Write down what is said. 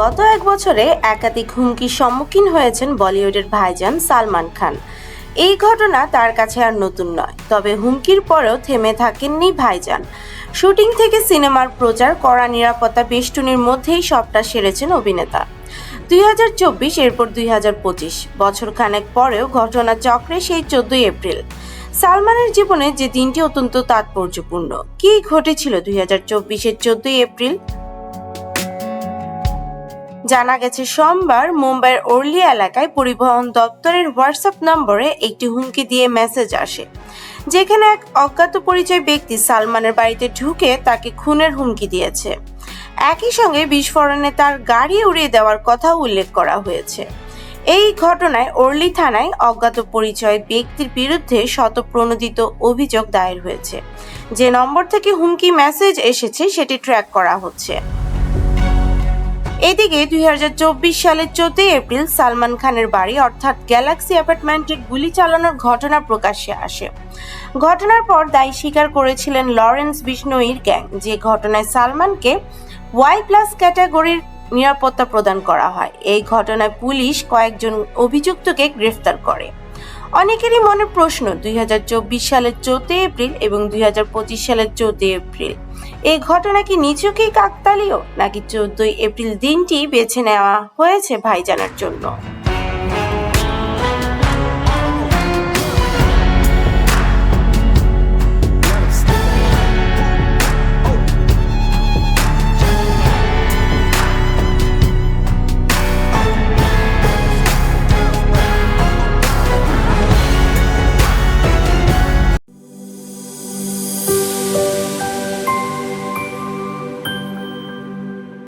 গত এক বছরে একাধিক হুমকির সম্মুখীন হয়েছেন বলিউডের ভাইজান সালমান খান। এই ঘটনা তার কাছে আর নতুন নয়, তবে হুমকির পরেও থেমে থাকেননি ভাইজান। শুটিং থেকে সিনেমার প্রচার, কড়া নিরাপত্তা, বেষ্টনীর মধ্যেই সবটা সেরেছেন অভিনেতা। দুই হাজার চব্বিশ, এরপর দুই হাজার পঁচিশ, বছর খানেক পরেও ঘটনা চক্রে সেই চোদ্দই এপ্রিল। সালমানের জীবনে যে দিনটি অত্যন্ত তাৎপর্যপূর্ণ, কী ঘটেছিল দুই হাজার চব্বিশের চোদ্দই এপ্রিল? জানা গেছে, সোমবার মুম্বাইয়ের ওর্লি এলাকায় পরিবহন দপ্তরের হোয়াটসঅ্যাপ নম্বরে একটি হুমকি দিয়ে মেসেজ আসে। যেখানে এক অজ্ঞাত পরিচয় ব্যক্তি সালমানের বাড়িতে ঢুকে তাকে খুনের হুমকি দিয়েছে। একই সঙ্গে বিস্ফোরণে তার গাড়ি উড়িয়ে দেওয়ার কথা উল্লেখ করা হয়েছে। এই ঘটনায় ওর্লি থানায় অজ্ঞাত পরিচয় ব্যক্তির বিরুদ্ধে শতপ্রণোদিত অভিযোগ দায়ের হয়েছে। যে নম্বর থেকে হুমকি মেসেজ এসেছে, সেটি ট্র্যাক করা হচ্ছে। এদিকে দুই হাজার চব্বিশ সালের চোদ্দই এপ্রিল সালমান খানের বাড়ি, অর্থাৎ গ্যালাক্সি অ্যাপার্টমেন্টে গুলি চালানোর ঘটনা প্রকাশ্যে আসে। ঘটনার পর দায়ী স্বীকার করেছিলেন লরেন্স বিষ্ণুইর গ্যাং, যে ঘটনায় সালমানকে ওয়াই প্লাস ক্যাটাগরির নিরাপত্তা প্রদান করা হয়। এই ঘটনায় পুলিশ কয়েকজন অভিযুক্তকে গ্রেফতার করে। অনেকেরই মনে প্রশ্ন, দুই হাজার চব্বিশ সালের চোদ্দই এপ্রিল এবং দুই হাজার পঁচিশ সালের চৌদ্দই এপ্রিল। এই ঘটনা কি নিছকই কাকতালীয়, নাকি চৌদ্দই এপ্রিল দিনটি বেছে নেওয়া হয়েছে ভাইজানের জন্য?